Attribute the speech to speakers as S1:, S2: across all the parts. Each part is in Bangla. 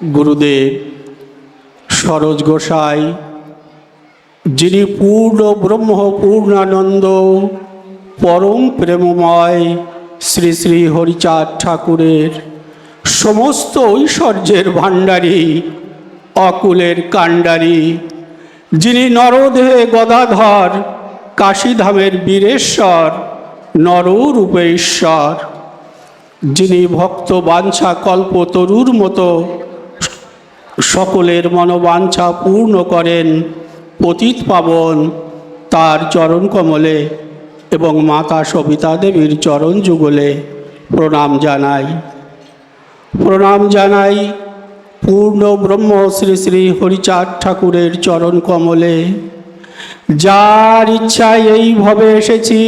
S1: গুরুদেব সরোজ গোসাই, যিনি পূর্ণ ব্রহ্ম, পূর্ণানন্দ, পরম প্রেমময় শ্রী শ্রী হরিচাঁদ ঠাকুরের সমস্ত ঐশ্বর্যের ভাণ্ডারী, অকুলের কাণ্ডারী, যিনি নরদেহে গদাধর, কাশীধামের বীরেশ্বর নররূপে ঈশ্বর যিনি ভক্ত বাঞ্ছা কল্প তরুর মতো সকলের মনোবাঞ্ছা পূর্ণ করেন। পতিত পাবন তার চরণ কমলে এবং মাতা সবিতা দেবীর চরণ যুগলে প্রণাম জানাই। প্রণাম জানাই পূর্ণ ব্রহ্ম শ্রী শ্রী হরিচাঁদ ঠাকুরের চরণ কমলে। যার ইচ্ছায় এই ভবে এসেছি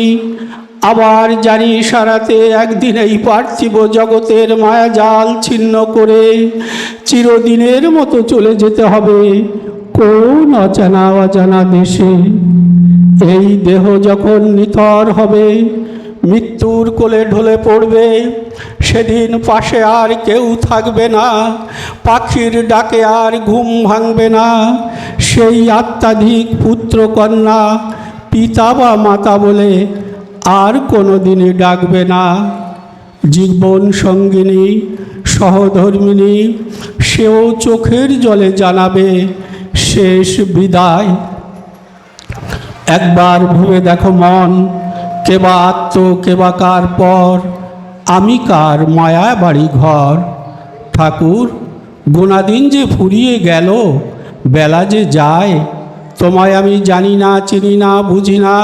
S1: আবার জানি সারাতে একদিন এই পার্থিব জগতের মায়াজাল ছিন্ন করে চিরদিনের মতো চলে যেতে হবে কোন অজানা অজানা দেশে। এই দেহ যখন নিথর হবে, মৃত্যুর কোলে ঢলে পড়বে, সেদিন পাশে আর কেউ থাকবে না, পাখির ডাকে আর ঘুম ভাঙবে না। সেই আত্মাধিক পুত্র কন্যা পিতা বা মাতা বলে আর কোনো দিনই ডাকবে না। জীবন সঙ্গিনী, সহধর্মিনী, সেও চোখের জলে জানাবে শেষ বিদায়। একবার ভেবে দেখো মন, কেবা আত্ম, কেবা কার পর, আমি কার মায়া বাড়ি ঘর। ঠাকুর গোনাদিন যে ফুরিয়ে গেল, বেলা যে যায়, তোমায় আমি জানি না, চিনি না, বুঝি না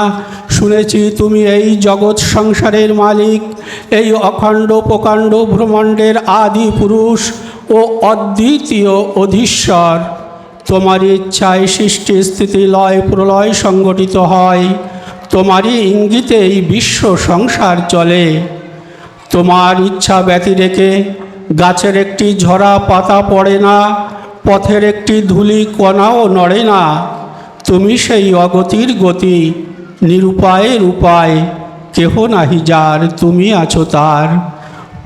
S1: শুনেছি তুমি এই জগৎ সংসারের মালিক, এই অখণ্ড প্রকাণ্ড ব্রহ্মাণ্ডের আদি পুরুষ ও অদ্বিতীয় অধীশ্বর। তোমার ইচ্ছায় সৃষ্টি স্থিতি লয় প্রলয় সংগঠিত হয়, তোমারই ইঙ্গিতে এই বিশ্ব সংসার চলে। তোমার ইচ্ছা ব্যতি রেখে গাছের একটি ঝরা পাতা পড়ে না, পথের একটি ধুলি কণাও নড়ে না, তুমি সেই অগতির গতি। নিরুপায়ের উপায় কেহ নাহি যার, তুমি আছো তার।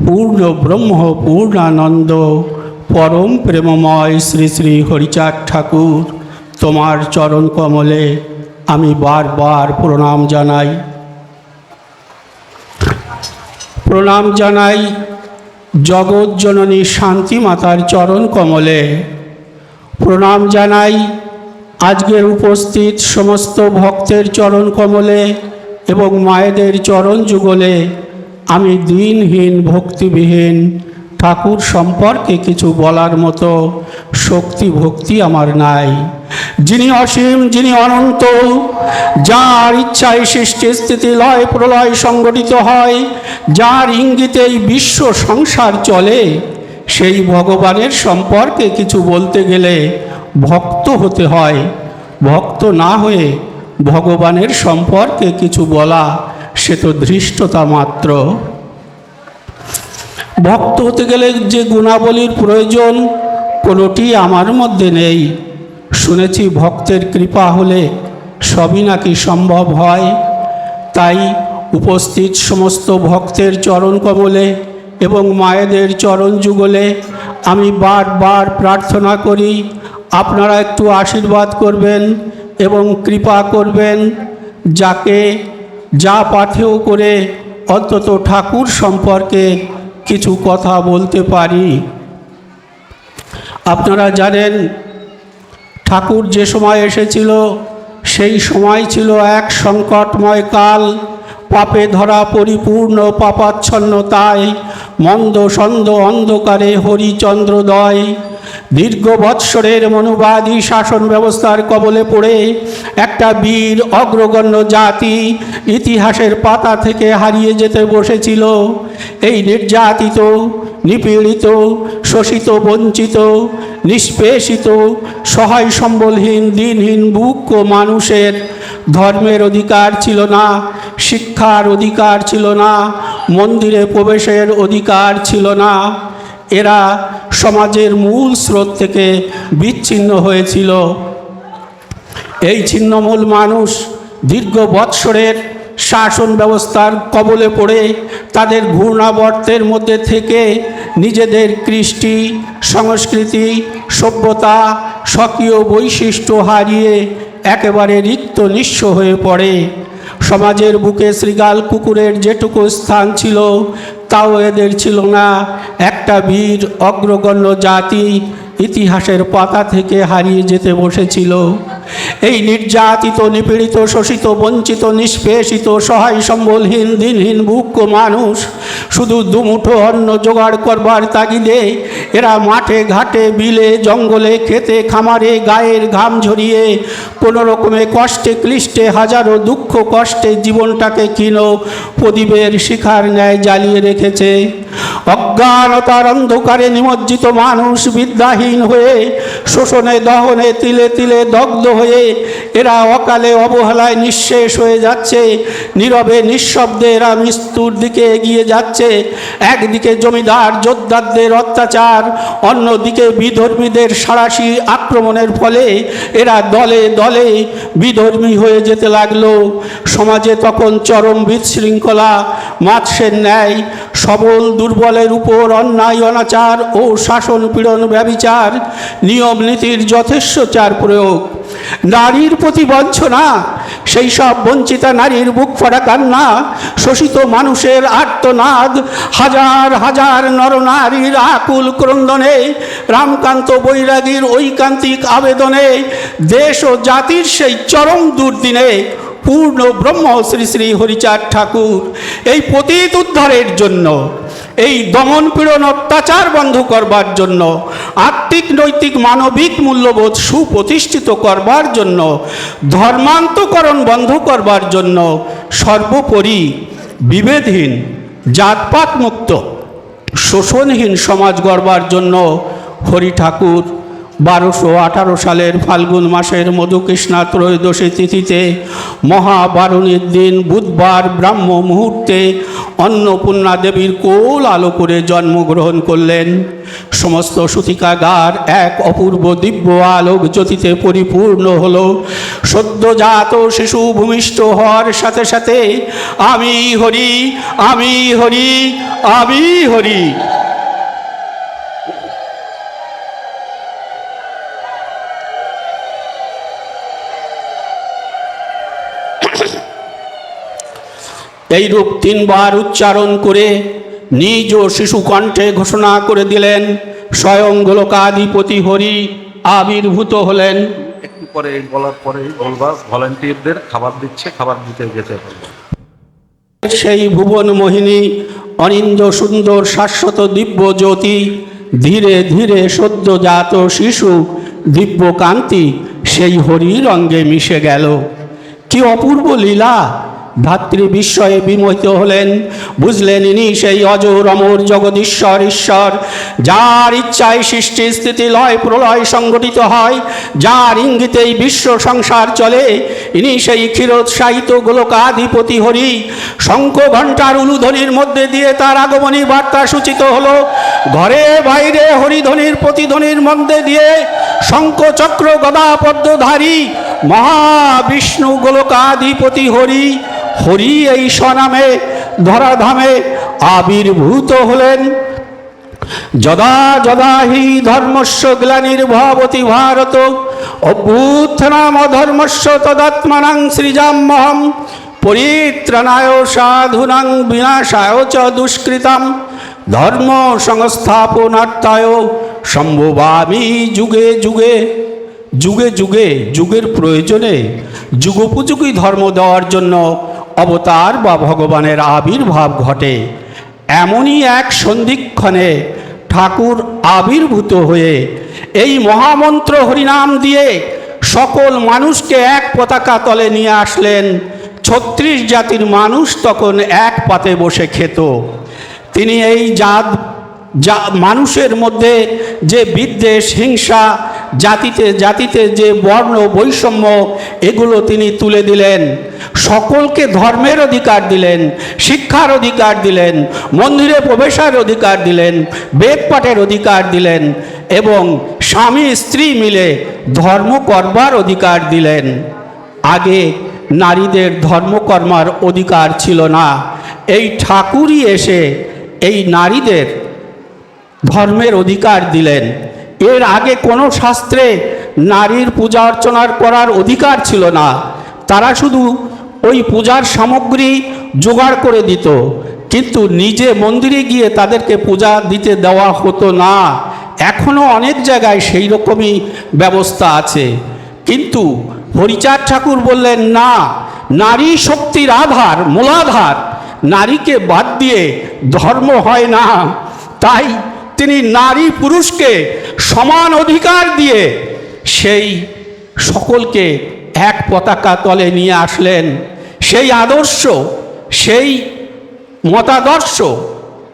S1: পূর্ণ ব্রহ্ম, পূর্ণানন্দ, পরম প্রেমময় শ্রী শ্রী হরিচাঁদ ঠাকুর, তোমার চরণ কমলে আমি বারবার প্রণাম জানাই। প্রণাম জানাই জগৎ জননী শান্তি মাতার চরণ কমলে। প্রণাম জানাই আজকের উপস্থিত সমস্ত ভক্তের চরণ কমলে এবং মায়েদের চরণ যুগলে আমি দিনহীন ভক্তিবিহীন ঠাকুর সম্পর্কে কিছু বলার মতো শক্তি ভক্তি আমার নাই। যিনি অসীম, যিনি অনন্ত, যার ইচ্ছায় সৃষ্টি, স্থিতি, লয়, প্রলয় সংগঠিত হয়, যার ইঙ্গিতেই বিশ্ব সংসার চলে, সেই ভগবানের সম্পর্কে কিছু বলতে গেলে ভক্ত হতে হয়। ভক্ত না হয়ে ভগবানের সম্পর্কে কিছু বলা সে তো ধৃষ্টতা মাত্র। ভক্ত হতে গেলে যে গুণাবলীর প্রয়োজন কোনোটি আমার মধ্যে নেই। শুনেছি ভক্তের কৃপা হলে সবই নাকি সম্ভব হয়। তাই উপস্থিত সমস্ত ভক্তের চরণ কমলে এবং মায়েদের চরণ যুগলে আমি বারবার প্রার্থনা করি আপনারা একটু আশীর্বাদ করবেন এবং কৃপা করবেন যাকে যা পাথেও করে অন্তত ঠাকুর সম্পর্কে কিছু কথা বলতে পারি। আপনারা জানেন, ঠাকুর যে সময় এসেছিল, সেই সময় ছিল এক সংকটময় কাল। পাপে ধরা পরিপূর্ণ, পাপাচ্ছন্নতায়, মন্দ সন্দ অন্ধকারে হরিচন্দ্রদয় দীর্ঘ বৎসরের মনোবাদী শাসন ব্যবস্থার কবলে পড়ে একটা বীর অগ্রগণ্য জাতি ইতিহাসের পাতা থেকে হারিয়ে যেতে বসেছিল। এই নির্যাতিত, নিপীড়িত, শোষিত, বঞ্চিত, নিষ্পেষিত, সহায় সম্বলহীন, দিনহীন বুক ও মানুষের ধর্মের অধিকার ছিল না, শিক্ষার অধিকার ছিল না, মন্দিরে প্রবেশের অধিকার ছিল না। এরা সমাজের মূল স্রোত থেকে বিচ্ছিন্ন হয়েছিল। এই ছিন্নমূল মানুষ দীর্ঘ বৎসরের শাসন ব্যবস্থার কবলে পড়ে তাদের ঘূর্ণাবর্তের মধ্যে থেকে নিজেদের কৃষ্টি, সংস্কৃতি, সভ্যতা, স্বকীয় বৈশিষ্ট্য হারিয়ে একেবারে রিক্ত নিঃস্ব হয়ে পড়ে। সমাজের বুকে শ্রীগাল কুকুরের যেটুকু স্থান ছিল, তাও এদের ছিল না। একটা বীর অগ্রগণ্য জাতি ইতিহাসের পাতা থেকে হারিয়ে যেতে বসেছিল। এই নির্যাতিত, নিপীড়িত, শোষিত, বঞ্চিত, নিষ্পেষিত, সহায় সম্বলহীন, দিনহীন ভুক্ষ মানুষ শুধু দুমুঠো অন্ন জোগাড় করবার তাগিদে এরা মাঠে ঘাটে, বিলে, জঙ্গলে খেতে খামারে, গায়ের ঘাম ঝরিয়ে কোনো রকমে কষ্টে, ক্লিষ্টে, হাজারো দুঃখ কষ্টে জীবনটাকে কিনো প্রদীপের শিখার ন্যায় জ্বালিয়ে রেখেছে। অজ্ঞানতার অন্ধকারে নিমজ্জিত মানুষ বিদ্যাহীন হয়ে শোষণে, দহনে, তিলে তিলে দগ্ধ হয়ে এরা অকালে অবহেলায় নিঃশেষ হয়ে যাচ্ছে। নীরবে, নিঃশব্দে এরা মৃত্যুর দিকে এগিয়ে যাচ্ছে। একদিকে জমিদার যোদ্ধারদের অত্যাচার, অন্যদিকে বিধর্মীদের সারাশি আক্রমণের ফলে এরা দলে দলে বিধর্মী হয়ে যেতে লাগল। সমাজে তখন চরম বিশৃঙ্খলা মাৎসের ন্যায় সবল দুর্বলের উপর অন্যায়, অনাচার ও শাসন পীড়ন ব্যবিচার, নিয়ম নীতির যথেষ্ট চার প্রয়োগ। নারীর প্রতি বঞ্চনা, সেই সব বঞ্চিতা নারীর বুক ফাটা কান্না, শোষিত মানুষের আর্তনাদ, হাজার হাজার নরনারীর আকুল ক্রন্দনে, রামকান্ত বৈরাগীর ঐকান্তিক আবেদনে, দেশ ও জাতির সেই চরম দুর্দিনে পূর্ণ ব্রহ্ম শ্রী শ্রী হরিচাঁদ ঠাকুর। এই পতিত উদ্ধারের জন্য, এই দমন পীড়ন অত্যাচার বন্ধ করবার জন্য, আত্মিক, নৈতিক, মানবিক মূল্যবোধ সুপ্রতিষ্ঠিত করবার জন্য, ধর্মান্তকরণ বন্ধ করবার জন্য সর্বোপরি বিভেদহীন, জাতপাত মুক্ত, শোষণহীন সমাজ গড়বার জন্য হরি ঠাকুর বারোশো আঠারো সালের ফাল্গুন মাসের মধুকৃষ্ণা ত্রয়োদশী তিথিতে মহাবারণীর দিন বুধবার ব্রাহ্ম মুহূর্তে অন্নপূর্ণা দেবীর কোল আলো করে জন্মগ্রহণ করলেন। সমস্ত সুতিকাগার এক অপূর্ব দিব্য আলোক জ্যোতিতে পরিপূর্ণ হল। সদ্যজাত শিশু ভূমিষ্ঠ হওয়ার সাথে সাথে, আমি হরি আমি হরি আমি হরি। এইরূপ তিনবার উচ্চারণ করে নিজ শিশু কণ্ঠে ঘোষণা করে দিলেন স্বয়ং গোলকাধিপতি হরি আবির্ভূত হলেন।
S2: একটু পরে বলার পরে বলবা ভলেন্টিয়ারদের খাবার দিচ্ছে খাবার দিতে যেতে হবে।
S1: সেই ভুবন মোহিনী অনিন্দ সুন্দর শাশ্বত দিব্য জ্যোতি ধীরে ধীরে সদ্যজাত শিশু দিব্য কান্তি সেই হরির অঙ্গে মিশে গেল। কি অপূর্ব লীলা! ধাত্রী বিস্ময়ে বিমোহিত হলেন। বুঝলেন ইনি সেই অজর অমর জগদীশ্বর ঈশ্বর। যার ইচ্ছায় সৃষ্টি, স্থিতি, লয়, প্রলয় সংগঠিত হয়, যার ইঙ্গিতেই বিশ্ব সংসার চলে, ইনি সেই ক্ষীরোৎসাহিত গোলকাধিপতি হরি। শঙ্খ ঘণ্টার উলুধ্বনির মধ্যে দিয়ে তার আগমনী বার্তা সূচিত হলো। ঘরে বাইরে হরিধ্বনির প্রতিধ্বনির মধ্যে দিয়ে শঙ্খ চক্র গদা পদ্মধারী মহাবিষ্ণু গোলকাধিপতি হরি। হরি এই স্বনামে, ধরাধামে আবির্ভূত হলেন। যদা যদা হি ধর্মস্য গ্লানির্ভবতি ভারত অভ্যুত্থানাম ধর্মস্য তদাত্মানাং সৃজাম্যহম, পরিত্রাণায় সাধুনাং বিনাশায় চ দুষ্কৃতাম, ধর্ম সংস্থাপনার্থায় সম্ভবামি যুগে যুগে যুগে যুগে যুগের প্রয়োজনে যুগোপযোগী ধর্ম দেওয়ার জন্য অবতার বা ভগবানের আবির্ভাব ঘটে। এমনই এক সন্ধিক্ষণে ঠাকুর আবির্ভূত হয়ে এই মহামন্ত্র হরিনাম দিয়ে সকল মানুষকে এক পতাকা তলে নিয়ে আসলেন। ছত্রিশ জাতির মানুষ তখন এক পাতে বসে খেত। তিনি এই জাত যা মানুষের মধ্যে যে বিদ্বেষ, হিংসা, জাতিতে জাতিতে যে বর্ণ, বৈষম্য, এগুলো তিনি তুলে দিলেন। সকলকে ধর্মের অধিকার দিলেন, শিক্ষার অধিকার দিলেন, মন্দিরে প্রবেশার অধিকার দিলেন, বেদ পাঠের অধিকার দিলেন এবং স্বামী, স্ত্রী মিলে ধর্ম করবার অধিকার দিলেন। আগে নারীদের ধর্মকর্মার অধিকার ছিল না। এই ঠাকুরই এসে এই নারীদের ধর্মের অধিকার দিলেন। এর আগে কোনো শাস্ত্রে নারীর পূজা অর্চনার করার অধিকার ছিল না। তারা শুধু ওই পূজার সামগ্রী জোগাড় করে দিত। কিন্তু নিজে মন্দিরে গিয়ে তাদেরকে পূজা দিতে দেওয়া হতো না। এখনও অনেক জায়গায় সেই রকমই ব্যবস্থা আছে। কিন্তু হরিচাঁদ ঠাকুর বললেন, না, নারী শক্তির আধার, মূলাধার, নারীকে বাদ দিয়ে ধর্ম হয় না। তাই তিনি নারী পুরুষকে সমান অধিকার দিয়ে সেই সকলকে এক পতাকা তলে নিয়ে আসলেন। সেই আদর্শ, সেই মতাদর্শ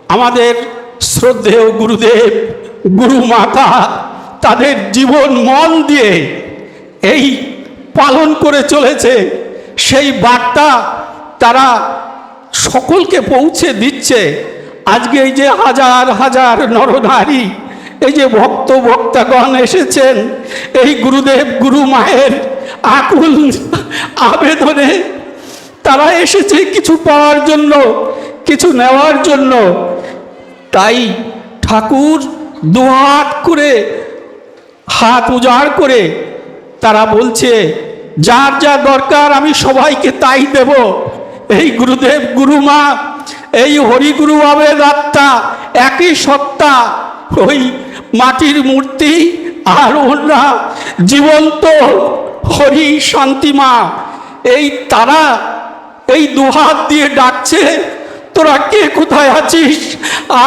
S1: আমাদের শ্রদ্ধেয় গুরুদেব গুরু মাতা তাদের জীবন মন দিয়ে এই পালন করে চলেছে। সেই বার্তা তারা সকলকে পৌঁছে দিচ্ছে। আজকে এই যে হাজার হাজার নরনারী, এই যে ভক্ত ভক্তাগণ এসেছেন, এই গুরুদেব গুরু মায়ের আকুল আবেদনে তারা এসেছে কিছু পাওয়ার জন্য, কিছু নেওয়ার জন্য। তাই ঠাকুর দুহাত করে, হাত উজাড় করে তারা বলছে, যার যা দরকার আমি সবাইকে তাই দেব। এই গুরুদেব গুরুমা এই হরিগুরু আবেদ আত্মা একই সত্তা, ওই মাটির মূর্তি আর ওরা জীবন্ত হরি শান্তিমা এই তারা, এই দুহাত দিয়ে ডাকছে, তোরা কে? কোথায় আছিস?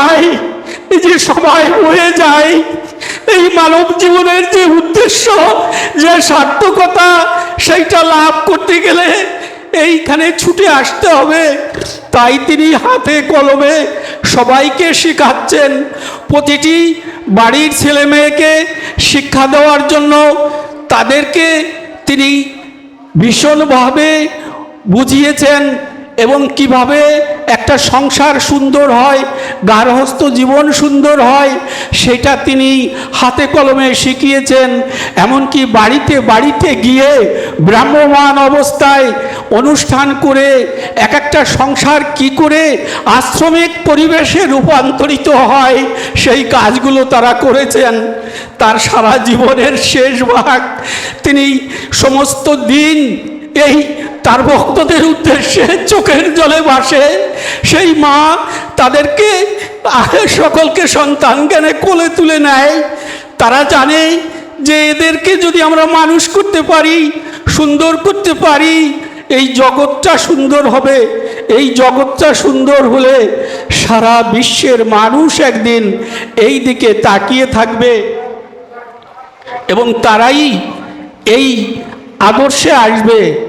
S1: আয় এই যে সবাই হয়ে যায় এই মানব জীবনের যে উদ্দেশ্য, যে সার্থকতা, সেইটা লাভ করতে গেলে এইখানে ছুটে আসতে হবে। তাই তিনি হাতে কলমে সবাইকে শেখাচ্ছেন। প্রতিটি বাড়ির ছেলে মেয়েকে শিক্ষা দেওয়ার জন্য তাদেরকে তিনি ভীষণভাবে বুঝিয়েছেন। এবং কীভাবে একটা সংসার সুন্দর হয়, গার্হস্থ জীবন সুন্দর হয়, সেটা তিনি হাতে কলমে শিখিয়েছেন। এমনকি বাড়িতে বাড়িতে গিয়ে ব্রাহ্মমান অবস্থায় অনুষ্ঠান করে এক একটা সংসার কি করে আশ্রমিক পরিবেশে রূপান্তরিত হয়, সেই কাজগুলো তারা করেছেন। তার সারা জীবনের শেষ ভাগ তিনি সমস্ত দিন এই তার ভক্তদের উদ্দেশ্যে চোখের জলে ভাসে। সেই মা তাদেরকে সকলকে সন্তান জ্ঞানে কোলে তুলে নেয়। তারা জানে যে এদেরকে যদি আমরা মানুষ করতে পারি, সুন্দর করতে পারি, এই জগৎটা সুন্দর হবে। এই জগৎটা সুন্দর হলে সারা বিশ্বের মানুষ একদিন এই দিকে তাকিয়ে থাকবে। এবং তারাই এই আদর্শে আসবে।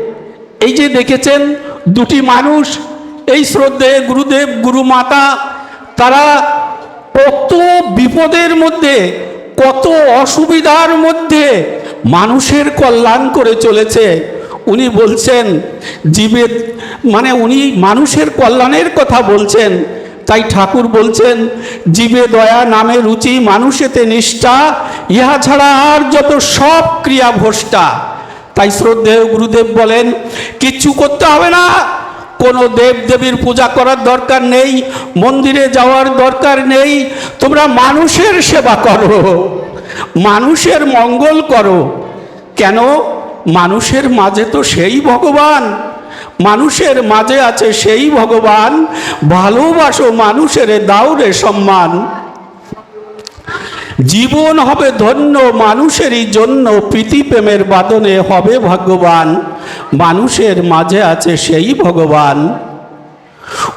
S1: এই যে দেখেছেন দুটি মানুষ, এই শ্রদ্ধে গুরুদেব গুরুমাতা তারা কত বিপদের মধ্যে, কত অসুবিধার মধ্যে মানুষের কল্যাণ করে চলেছে। উনি বলছেন, জীবের মানে উনি মানুষের কল্যাণের কথা বলছেন। তাই ঠাকুর বলছেন, জীবে দয়া নামে রুচি মানুষেতে নিষ্ঠা, ইহা ছাড়া আর যত সব ক্রিয়া ভ্রষ্টা তাই শ্রদ্ধেয় গুরুদেব বলেন, কিচ্ছু করতে হবে না। কোনো দেব দেবীর পূজা করার দরকার নেই, মন্দিরে যাওয়ার দরকার নেই। তোমরা মানুষের সেবা করো, মানুষের মঙ্গল করো। কেন? মানুষের মাঝে তো সেই ভগবান। মানুষের মাঝে আছে সেই ভগবান। ভালোবাসো মানুষের দাউরে সম্মান। জীবন হবে ধন্য, মানুষেরই জন্য প্রীতি প্রেমের বাদনে হবে ভাগ্যবান মানুষের মাঝে আছে সেই ভগবান।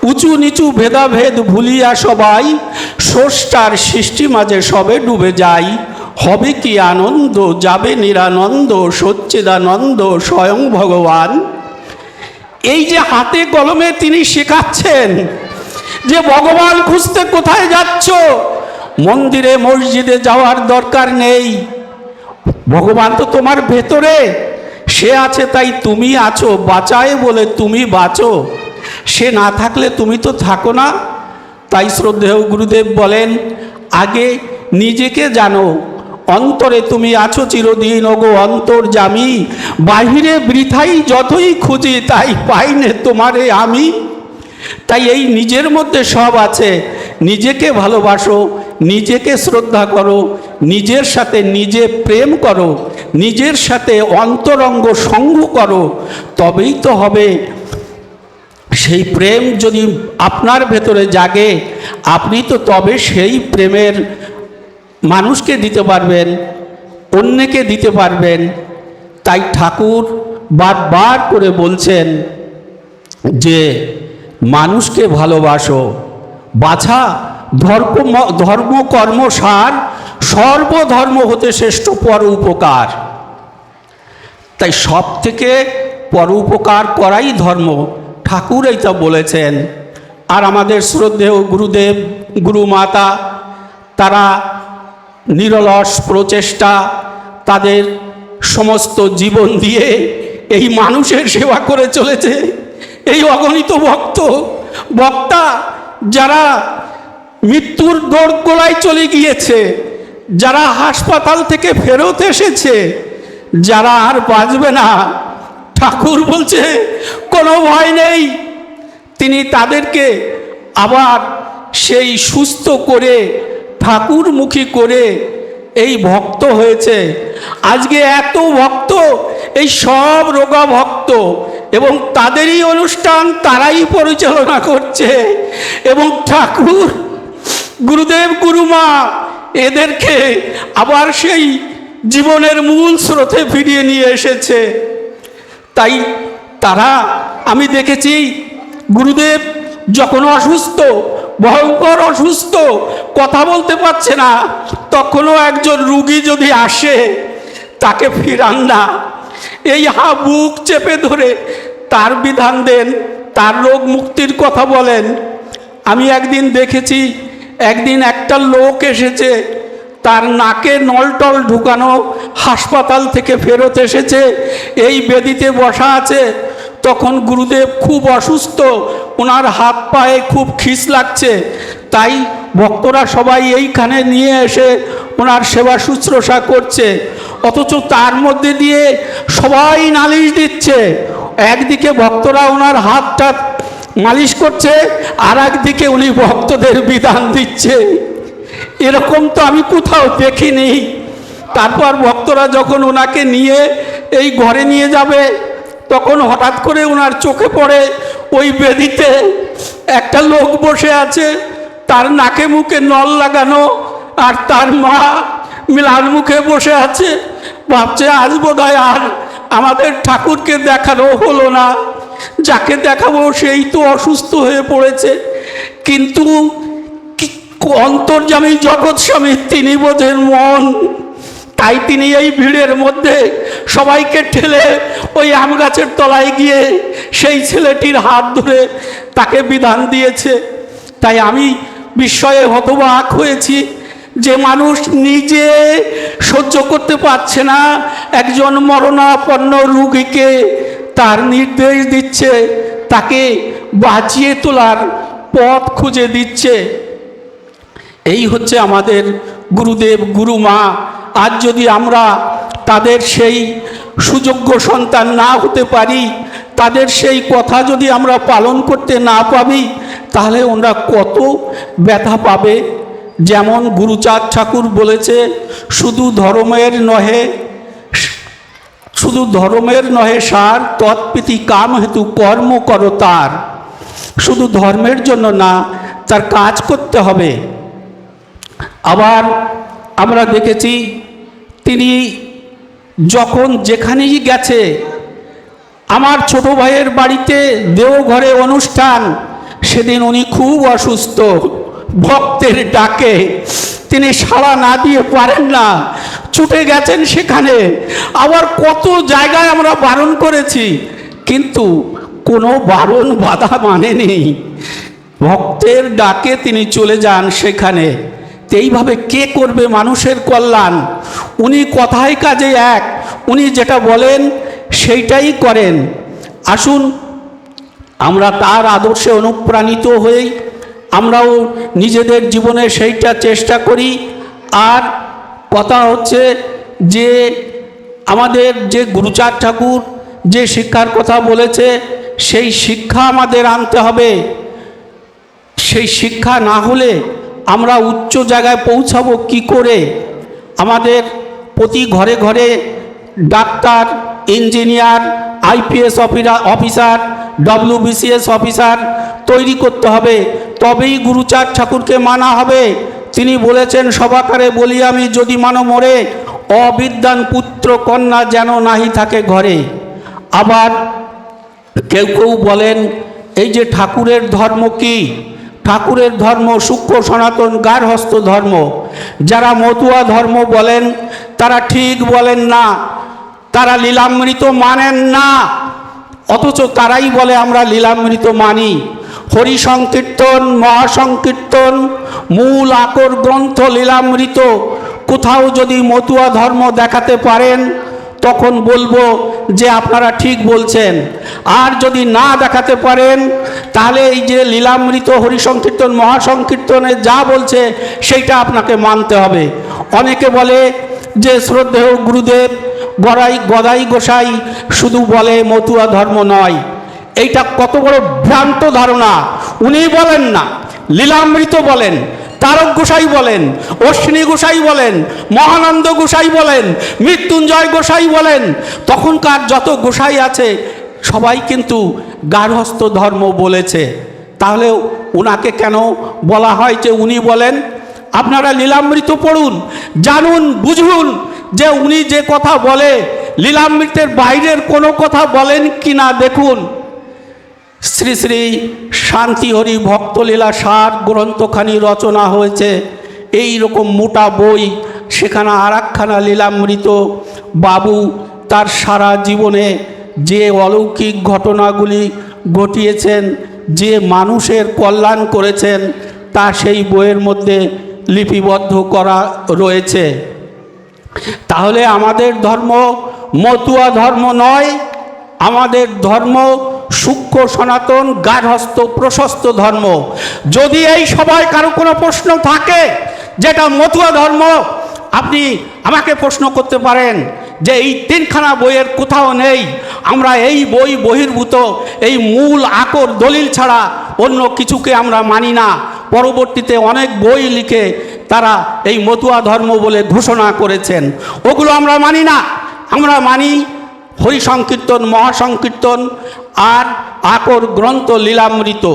S1: উঁচু নিচু ভেদাভেদ ভুলিয়া সবাই, স্রষ্টার সৃষ্টি মাঝে সবে ডুবে যাই। হবে কি আনন্দ, যাবে নিরানন্দ, সচ্চিদানন্দ, স্বয়ং ভগবান। এই যে হাতে কলমে তিনি শেখাচ্ছেন যে, ভগবান খুঁজতে কোথায় যাচ্ছ? মন্দিরে, মসজিদে যাওয়ার দরকার নেই। ভগবান তো তোমার ভেতরে। সে আছে তাই তুমি আছো, বাঁচায় বলে তুমি বাঁচো। সে না থাকলে তুমি তো থাকো না। তাই শ্রদ্ধেয় গুরুদেব বলেন, আগে নিজেকে জানো, অন্তরে তুমি আছো চিরদিন। ওগো অন্তর্জামী বাহিরে বৃথাই যতই খুঁজি, তাই পাইনে তোমারে আমি। তাই এই নিজের মধ্যে সব আছে। নিজেকে ভালোবাসো নিজেকে শ্রদ্ধা করো, নিজের সাথে নিজে প্রেম করো, নিজের সাথে অন্তরঙ্গ সঙ্গ করো, তবেই তো হবে। সেই প্রেম যদি আপনার ভেতরে জাগে, আপনি তো তবে সেই প্রেমের মানুষকে দিতে পারবেন, অন্যকে দিতে পারবেন। তাই ঠাকুর বারবার করে বলছেন যে, মানুষকে ভালোবাসো। বাছা ধর্ম ধর্ম, কর্ম, সার, সর্বধর্ম হতে শ্রেষ্ঠ পর উপকার তাই সব থেকে পর উপকার করাই ধর্ম। ঠাকুর এইটা বলেছেন। আর আমাদের শ্রদ্ধেয় গুরুদেব, গুরুমাতা, তারা নিরলস প্রচেষ্টা, তাদের সমস্ত জীবন দিয়ে এই মানুষের সেবা করে চলেছে। এই অগণিত ভক্ত বক্তা যারা মৃত্যুর দোরগোলায় চলে গিয়েছে। যারা হাসপাতাল থেকে ফেরত এসেছে, যারা আর বাঁচবে না। ঠাকুর বলছে, কোনো ভয় নেই। তিনি তাদেরকে আবার সেই সুস্থ করে, ঠাকুরমুখী করে এই ভক্ত হয়েছে। আজকে এত ভক্ত, এই সব রোগা ভক্ত এবং তাদেরই অনুষ্ঠান তারাই পরিচালনা করছে এবং ঠাকুর গুরুদেব গুরুমা, এদেরকে আবার সেই জীবনের মূল স্রোতে ফিরিয়ে নিয়ে এসেছে। তাই তারা, আমি দেখেছি, গুরুদেব যখন অসুস্থ, ভয়ঙ্কর অসুস্থ, কথা বলতে পারছে না, তখনও একজন রুগী যদি আসে, তাকে ফিরান না। এই হা বুক চেপে ধরে তার বিধান দেন, তার রোগ মুক্তির কথা বলেন। আমি একদিন দেখেছি একদিন একটা লোক এসেছে, তার নাকে নলটল ঢুকানো হাসপাতাল থেকে ফেরত এসেছে, এই বেদিতে বসা আছে। তখন গুরুদেব খুব অসুস্থ, ওনার হাত পায়ে খুব খিস লাগছে। তাই ভক্তরা সবাই এইখানে নিয়ে এসে ওনার সেবা শুশ্রূষা করছে। অথচ তার মধ্যে দিয়ে সবাই নালিশ দিচ্ছে। একদিকে ভক্তরা ওনার হাতটা মালিশ করছে আর একদিকে উনি ভক্তদের বিধান দিচ্ছে। এরকম তো আমি কোথাও দেখিনি। তারপর ভক্তরা যখন ওনাকে নিয়ে এই ঘরে নিয়ে যাবে, তখন হঠাৎ করে ওনার চোখে পড়ে ওই বেদিতে একটা লোক বসে আছে। তার নাকে মুখে নল লাগানো আর তার মা মিলার মুখে বসে আছে। ভাবছে, আজ বোধহয় আর আমাদের ঠাকুরকে দেখানো হলো না। যাকে দেখাবো সেই তো অসুস্থ হয়ে পড়েছে। কিন্তু অন্তর্যামী জগৎ স্বামী, তিনি বোধের মন। তাই তিনি এই ভিড়ের মধ্যে সবাইকে ঠেলে ওই আম গাছের তলায় গিয়ে সেই ছেলেটির হাত ধরে তাকে বিধান দিয়েছে। তাই আমি বিস্ময়ে হতবাক হয়েছি যে মানুষ নিজে সহ্য করতে পারছে না একজন মরণাপন্ন রুগীকে। তার নির্দেশ দিচ্ছে, তাকে বাঁচিয়ে তোলার পথ খুঁজে দিচ্ছে। এই হচ্ছে আমাদের গুরুদেব গুরুমা আজ যদি আমরা তাদের সেই সুযোগ্য সন্তান না হতে পারি, তাদের সেই কথা যদি আমরা পালন করতে না পারি, তাহলে ওরা কত ব্যথা পাবে। যেমন গুরুচাঁদ ঠাকুর বলেছে, শুধু ধর্মের নহে শুধু ধর্মের নহে সার, তৎপ্রীতি কাম হেতু কর্ম করো তার। শুধু ধর্মের জন্য না, তার কাজ করতে হবে। আবার আমরা দেখেছি, তিনি যখন যেখানেই গেছে, আমার ছোট ভাইয়ের বাড়িতে দেওঘরে অনুষ্ঠান, সেদিন উনি খুব অসুস্থ। ভক্তের ডাকে। তিনি সাড়া না দিয়ে পারেন না। ছুটে গেছেন সেখানে। আবার কত জায়গায় আমরা বারণ করেছি। কিন্তু কোনো বারণ বাধা মানেনি। ভক্তের ডাকে তিনি চলে যান সেখানে। এইভাবে কে করবে মানুষের কল্যাণ? উনি কথায় কাজে এক। উনি যেটা বলেন সেইটাই করেন। আসুন, আমরা তার আদর্শে অনুপ্রাণিত হয়েই আমরাও নিজেদের জীবনে সেইটা চেষ্টা করি। আর কথা হচ্ছে যে আমাদের যে গুরুচাঁদ ঠাকুর যে শিক্ষার কথা বলেছে, সেই শিক্ষা আমাদের আনতে হবে। সেই শিক্ষা না হলে আমরা উচ্চ জায়গায় পৌঁছাবো কি করে? আমাদের প্রতি ঘরে ঘরে doctor engineer, IPS officer, WBCS officer তৈরি করতে হবে। তবেই গুরুচাঁদ ঠাকুরকে মানা হবে। তিনি বলেছেন সবাকারে বলি আমি, যদি মানো মরে, অবিদ্যান পুত্র কন্যা যেন নাহি থাকে ঘরে। আবার কেউ কেউ বলেন, এই যে ঠাকুরের ধর্ম কি? ঠাকুরের ধর্ম সূক্ষ্ম সনাতন গার্হস্থ ধর্ম। যারা মতুয়া ধর্ম বলেন, তারা ঠিক বলেন না তারা লীলামৃত মানেন না। অথচ তারাই বলে আমরা লীলামৃত মানি। হরি সংকীর্তন মহাসংকীর্তন, মূল আকর গ্রন্থ লীলামৃত। কোথাও যদি মতুয়া ধর্ম দেখাতে পারেন, তখন বলব যে আপনারা ঠিক বলছেন। আর যদি না দেখাতে পারেন, তাহলে এই যে লীলামৃত, হরিসংকীর্তন, মহাসংকীর্তনে যা বলছে, সেইটা আপনাকে মানতে হবে। অনেকে বলে যে শ্রদ্ধেয় গুরুদেব গড়াই, গদাই, গোসাই শুধু বলে মতুয়া ধর্ম নয়। এইটা কত বড় ভ্রান্ত ধারণা। উনি বলেন না, লীলামৃত বলেন, তারক গোসাই বলেন, অশ্বিনী গোসাই বলেন, মহানন্দ গোসাই বলেন, মৃত্যুঞ্জয় গোসাই বলেন, তখনকার যত গোসাই আছে, সবাই কিন্তু গার্হস্থ ধর্ম বলেছে। তাহলে ওনাকে কেন বলা হয় যে উনি বলেন? আপনারা লীলামৃত পড়ুন, জানুন, বুঝুন যে উনি যে কথা বলে, লীলামৃতের বাইরের কোনো কথা বলেন কি না দেখুন। শ্রী শ্রী শান্তিহরি ভক্তলীলা সার গ্রন্থখানি রচনা হয়েছে। এই রকম মোটা বই, সেখানে আর একখানা লীলামৃত। বাবু তার সারা জীবনে যে অলৌকিক ঘটনাগুলি ঘটিয়েছেন, যে মানুষের কল্যাণ করেছেন, তা সেই বইয়ের মধ্যে লিপিবদ্ধ করা রয়েছে। তাহলে আমাদের ধর্ম মতুয়া ধর্ম নয়, আমাদের ধর্ম সূক্ষ্ম সনাতন, গার্হস্থ, প্রশস্ত ধর্ম। যদি এই সবাই কারও কোনো প্রশ্ন থাকে যেটা মতুয়া ধর্ম, আপনি আমাকে প্রশ্ন করতে পারেন যে এই তিনখানা বইয়ের কোথাও নেই, আমরা এই বই বহির্ভূত, এই মূল আকর দলিল ছাড়া অন্য কিছুকে আমরা মানি না। পরবর্তীতে অনেক বই লিখে তারা এই মতুয়া ধর্ম বলে ঘোষণা করেছেন। ওগুলো আমরা মানি না। আমরা মানি হরি সংকীর্তন মহাসংকীর্তন আর আকর গ্রন্থ লীলামৃত।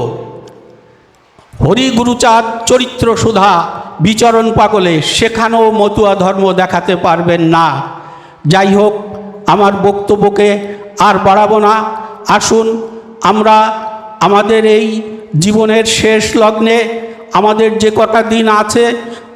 S1: হরিগুরুচাঁদ চরিত্র সুধা বিচরণ পাগলে সেখানেও মতুয়া ধর্ম দেখাতে পারবেন না। যাই হোক, আমার বক্তব্যকে আর বাড়াবো না। আসুন, আমরা আমাদের এই জীবনের শেষ লগ্নে আমাদের যে কটা দিন আছে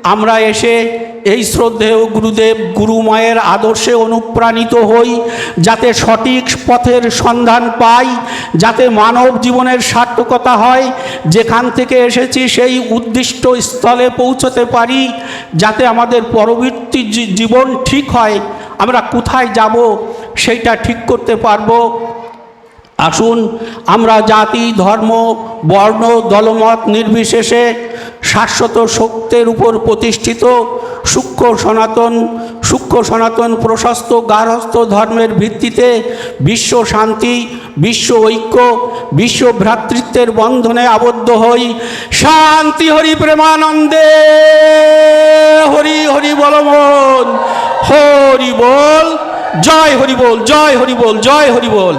S1: আমরা এসে এই শ্রদ্ধেয় গুরুদেব গুরু মায়ের আদর্শে অনুপ্রাণিত হই, যাতে সঠিক পথের সন্ধান পাই, যাতে মানব জীবনের সার্থকতা হয়। যেখান থেকে এসেছি সেই উদ্দিষ্ট স্থলে পৌঁছতে পারি, যাতে আমাদের পরবর্তী জীবন ঠিক হয়। আমরা কোথায় যাব সেইটা ঠিক করতে পারব। আসুন, আমরা জাতি, ধর্ম, বর্ণ, দলমত নির্বিশেষে শাশ্বত সত্যের উপর প্রতিষ্ঠিত সূক্ষ্ম সনাতন সূক্ষ্ম সনাতন প্রশস্ত গার্হস্থ ধর্মের ভিত্তিতে বিশ্ব শান্তি, বিশ্ব ঐক্য, বিশ্ব ভ্রাতৃত্বের বন্ধনে আবদ্ধ হই। শান্তি হরি প্রেমানন্দে, হরি হরি বলমন হরি বল, জয় হরি বল, জয় হরি বল, জয় হরি বল।